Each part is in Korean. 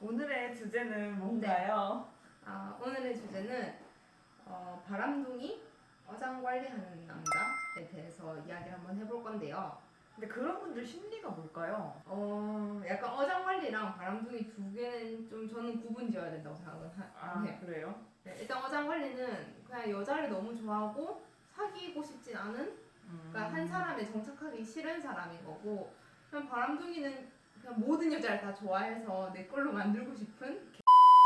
오늘의 주제는 뭔가요? 아, 오늘의 주제는 어, 바람둥이 어장 관리하는 남자에 대해서 이야기를 한번 해볼 건데요. 근데 그런 분들 심리가 뭘까요? 어, 약간 어장 관리랑 바람둥이 두 개는 좀 저는 구분 지어야 된다고 생각을 하- 아 해요. 그래요? 네, 일단 어장 관리는 그냥 여자를 너무 좋아하고 사귀고 싶진 않은 음. 그러니까 한 사람에 정착하기 싫은 사람인 거고 그냥 바람둥이는 그냥 모든 여자를 다 좋아해서 내 걸로 만들고 싶은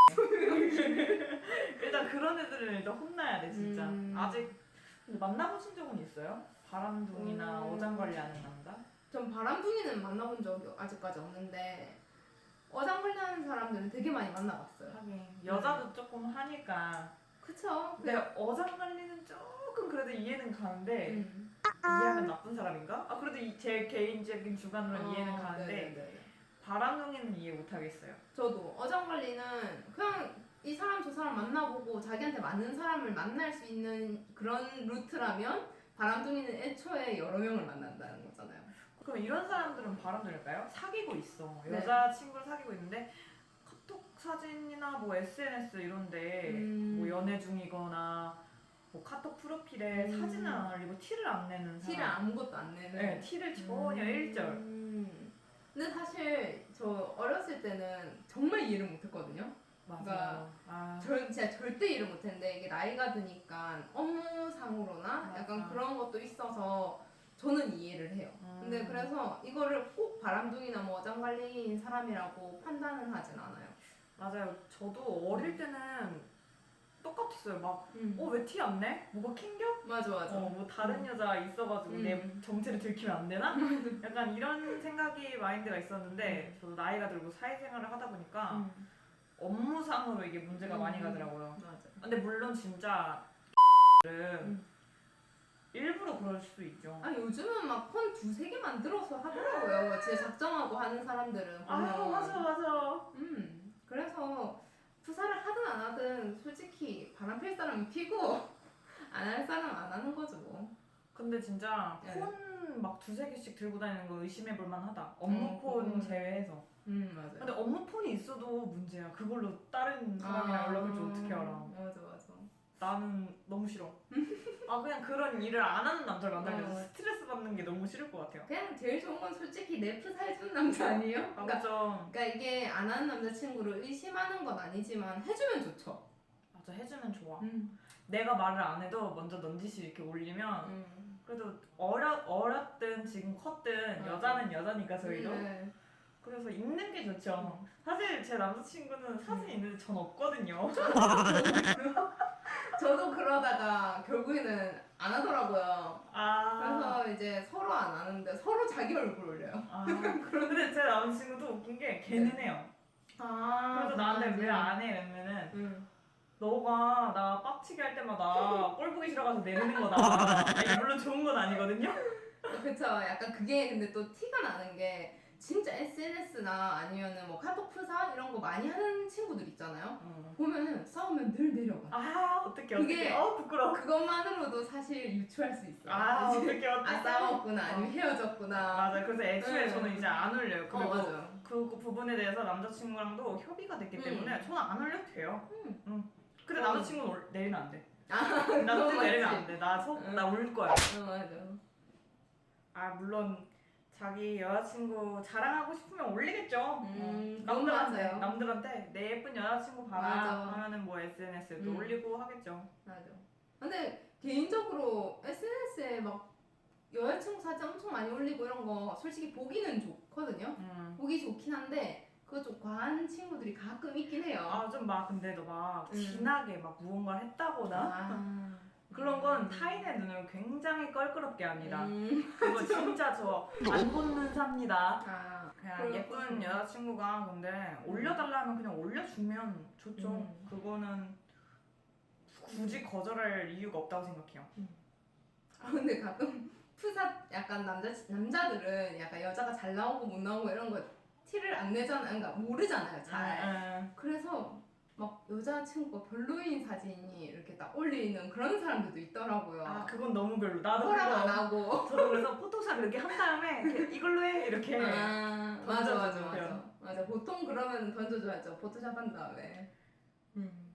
일단 그런 애들은 일단 혼나야 돼 진짜. 음. 아직 근데 만나보신 적은 있어요? 바람둥이나 음. 어장 관리하는 남자? 전 바람둥이는 만나본 적이 아직까지 없는데 어장 관리하는 사람들은 되게 많이 만나봤어요. 하긴 여자도 조금 하니까. 그쵸? 근데 어장 관리는 조금 그래도 이해는 가는데 음. 이해하면 나쁜 사람인가? 아 그래도 이- 제 개인적인 주관으로 어, 이해는 가는데 네네네. 바람둥이는 이해 못 하겠어요. 저도 어장 관리는 그냥 이 사람 저 사람 만나보고 자기한테 맞는 사람을 만날 수 있는 그런 루트라면 바람둥이는 애초에 여러 명을 만난다는 거잖아요. 그럼 이런 사람들은 바람둥일까요? 사귀고 있어. 네. 여자 친구를 사귀고 있는데 카톡 사진이나 뭐 SNS 이런데 음. 뭐 연애 중이거나 뭐 카톡 프로필에 음. 사진을 안 올리고 티를 안 내는 사람. 티를 아무것도 안 내는. 네, 티를 전혀 일절. 음. 근데 사실 저 어렸을 때는 정말 이해를 못했거든요. 맞아요. 그러니까 아, 절, 진짜 절대 이해를 못했는데 이게 나이가 드니까 업무상으로나 맞아. 약간 그런 것도 있어서 저는 이해를 해요. 음. 근데 그래서 이거를 꼭 바람둥이나 뭐 어장관리인 사람이라고 판단은 하진 않아요. 맞아요. 저도 어릴 때는 똑같았어요. 막, 음. 어, 왜 티 안 내? 뭐가 킹겨? 맞아 맞아. 어, 뭐 다른 여자 있어가지고 음. 내 정체를 들키면 안 되나? 약간 이런 생각이 마인드가 있었는데 저도 나이가 들고 사회생활을 하다 보니까 음. 업무상으로 이게 문제가 많이 음. 가더라고요. 맞아. 근데 물론 진짜 은 음. 일부러 그럴 수도 있죠. 아 요즘은 막 폰 두세 개 만들어서 하더라고요. 제 작정하고 하는 사람들은 보면. 아 맞아 맞아. 음 그래서 부사를 하든 안 하든 솔직히 바람 필 사람은 피고 안 할 사람 안 하는 거죠 뭐. 근데 진짜 네. 폰 막 두세 개씩 들고 다니는 거 의심해 볼 만하다. 업무 어, 폰 그건- 제외해서. 음 맞아요. 근데 업무 폰이 있어도 문제야. 그걸로 다른 사람이랑 연락을 좀 어떻게 알아? 맞아 맞아. 나는 너무 싫어. 아 그냥 그런 일을 안 하는 남자를 만나면 어. 스트레스 받는 게 너무 싫을 것 같아요. 그냥 제일 좋은 건 솔직히 내 프 사해주는 남자 아니에요? 아, 그러니까, 맞죠. 그러니까 이게 안 하는 남자친구를 의심하는 건 아니지만 해주면 좋죠. 맞아 해주면 좋아. 음. 내가 말을 안 해도 먼저 넌지시 이렇게 올리면 음. 그래도 어렸 어렸든 지금 컸든 맞아. 여자는 여자니까 저희도 네. 그래서 있는 게 좋죠. 사실 제 남자친구는 사진 이 있는데 전 없거든요. 저도 그러다가 결국에는 안 하더라고요. 아. 그래서 이제 서로 안 하는데 서로 자기 얼굴 올려요. 아 근데 제 남자친구도 웃긴 게 걔는 해요. 아. 그래서 나한테 왜 안 해? 이러면은 응. 너가 나 빡치게 할 때마다 꼴 보기 싫어가서 내리는 거다. 아니, 물론 좋은 건 아니거든요. 그쵸. 약간 그게 근데 또 티가 나는 게 진짜 SNS나 아니면은 뭐 카톡 프사 이런 거 많이 하는 친구들 있잖아요. 보면은 싸우면 늘 내려가. 아 어떻게 그게- 어떻게? 어 부끄러워. 그것만으로도 사실 유추할 수 있어요. 아 이제 어떻게 어떻게? 아 싸웠구나 아니면 헤어졌구나. 맞아. 그래서 애초에 응. 저는 이제 안 올려요. 어 그리고 맞아요. 그 부분에 대해서 남자친구랑도 협의가 됐기 음. 때문에 저는 안 올려도 돼요. 음. 응. 근데 음. 남자친구는 올- 내리면 안 돼. 아 남자친구 그건 내리면 맞지. 안 돼. 나속나 응. 울 거야. 어 맞아. 아 물론 자기 여자친구 자랑하고 싶으면 올리겠죠. 음, 어, 그건 남들한테 맞아요. 남들한테 내 예쁜 여자친구 봐라 맞아. 하면은 뭐 SNS에도 음. 올리고 하겠죠. 맞아. 근데 개인적으로 SNS에 막 여자친구 사진 엄청 많이 올리고 이런 거 솔직히 보기는 좋거든요. 음. 보기 좋긴 한데 그거 좀 과한 친구들이 가끔 있긴 해요. 아 좀 막 근데 너막 음. 진하게 막 무언가를 했다거나 아. 그런 건 타인의 눈을 굉장히 껄끄럽게 합니다. 음. 그거 진짜 저안 본는 삽니다. 아. 그냥. 예쁜 여자친구가 근데 올려달라면 그냥 올려주면 좋죠. 음. 그거는 굳이 거절할 이유가 없다고 생각해요. 아 근데 가끔 푸사 약간 남자 남자들은 약간 여자가 잘 나오고 못 나오고 이런 거 티를 안 내잖아. 그러니까 모르잖아요. 잘. 음, 그래서 막 여자친구가 별로인 사진이 이렇게 딱 올리는 그런 사람들도 있더라고요. 아 그건 너무 별로. 나도 허락 그거 안 하고. 저도 그래서 포토샵 이렇게 한 다음에 이렇게 이걸로 해 이렇게 아, 맞아 맞아 맞아 맞아 보통 그러면 던져줘야죠 포토샵 한 다음에 음.